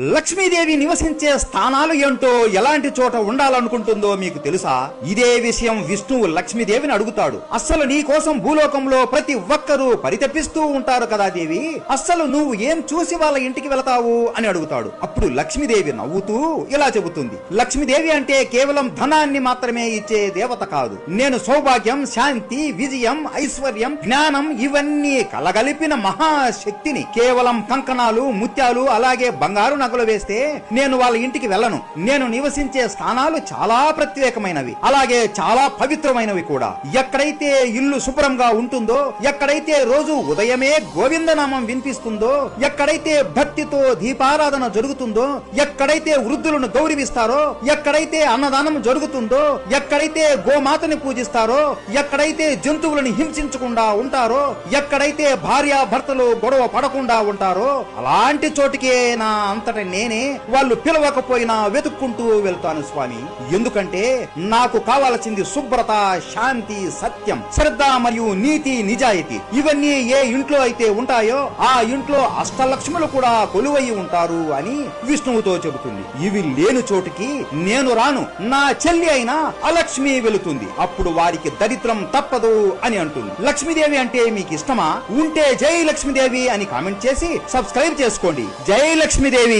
లక్ష్మీదేవి నివసించే స్థానాలు ఏంటో ఎలాంటి చోట ఉండాలనుకుంటుందో మీకు తెలుసా? ఇదే విషయం విష్ణువు లక్ష్మీదేవిని అడుగుతాడు. అస్సలు నీ కోసం భూలోకంలో ప్రతి ఒక్కరూ పరితపిస్తూ ఉంటారు కదా దేవి. అస్సలు నువ్వు ఏం చూసి వాళ్ళ ఇంటికి వెళతావు అని అడుగుతాడు. అప్పుడు లక్ష్మీదేవి నవ్వుతూ ఇలా చెబుతుంది. లక్ష్మీదేవి అంటే కేవలం ధనాన్ని మాత్రమే ఇచ్చే దేవత కాదు. నేను సౌభాగ్యం శాంతి విజయం ఐశ్వర్యం జ్ఞానం ఇవన్నీ కలగలిపిన మహాశక్తిని. కేవలం కంకణాలు ముత్యాలు అలాగే బంగారు నగలు వేస్తే నేను వాళ్ళ ఇంటికి వెళ్ళను. నేను నివసించే స్థానాలు చాలా ప్రత్యేకమైనవి. అలాగే చాలా పవిత్రమైనవి కూడా. ఎక్కడైతే ఇల్లు శుభ్రంగా ఉంటుందో ఎక్కడైతే రోజు ఉదయమే గోవిందనామం వినిపిస్తుందో ఎక్కడైతే భక్తితో దీపారాధన జరుగుతుందో ఎక్కడైతే వృద్ధులను గౌరవిస్తారో ఎక్కడైతే అన్నదానం జరుగుతుందో ఎక్కడైతే గోమాతని పూజిస్తారో ఎక్కడైతే జంతువులను హింసించకుండా ఉంటారో ఎక్కడైతే భార్య భర్తలు గొడవ పడకుండా ఉంటారో అలాంటి చోటికే నా అంతట నేనే వాళ్ళు పిలవకపోయినా వెతుక్కుంటూ వెళ్తాను స్వామి. ఎందుకంటే నాకు కావాల్సింది శుభ్రత శాంతి సత్యం శ్రద్ధ మరియు నీతి నిజాయితీ. ఇవన్నీ ఏ ఇంట్లో అయితే ఉంటాయో ఆ ఇంట్లో అష్టలక్ష్ములు కూడా కొలువై ఉంటారు అని విష్ణువుతో చెబుతుంది. ఇవి లేని చోటికి నేను రాను. నా చెల్లి అయినా అలక్ష్మి వెళుతుంది. అప్పుడు వారికి దరిద్రం తప్పదు అని అంటుంది. లక్ష్మీదేవి అంటే మీకు ఇష్టమా? ఉంటే జై లక్ష్మీదేవి అని కామెంట్ చేసి సబ్స్క్రైబ్ చేసుకోండి. జై లక్ష్మీదేవి!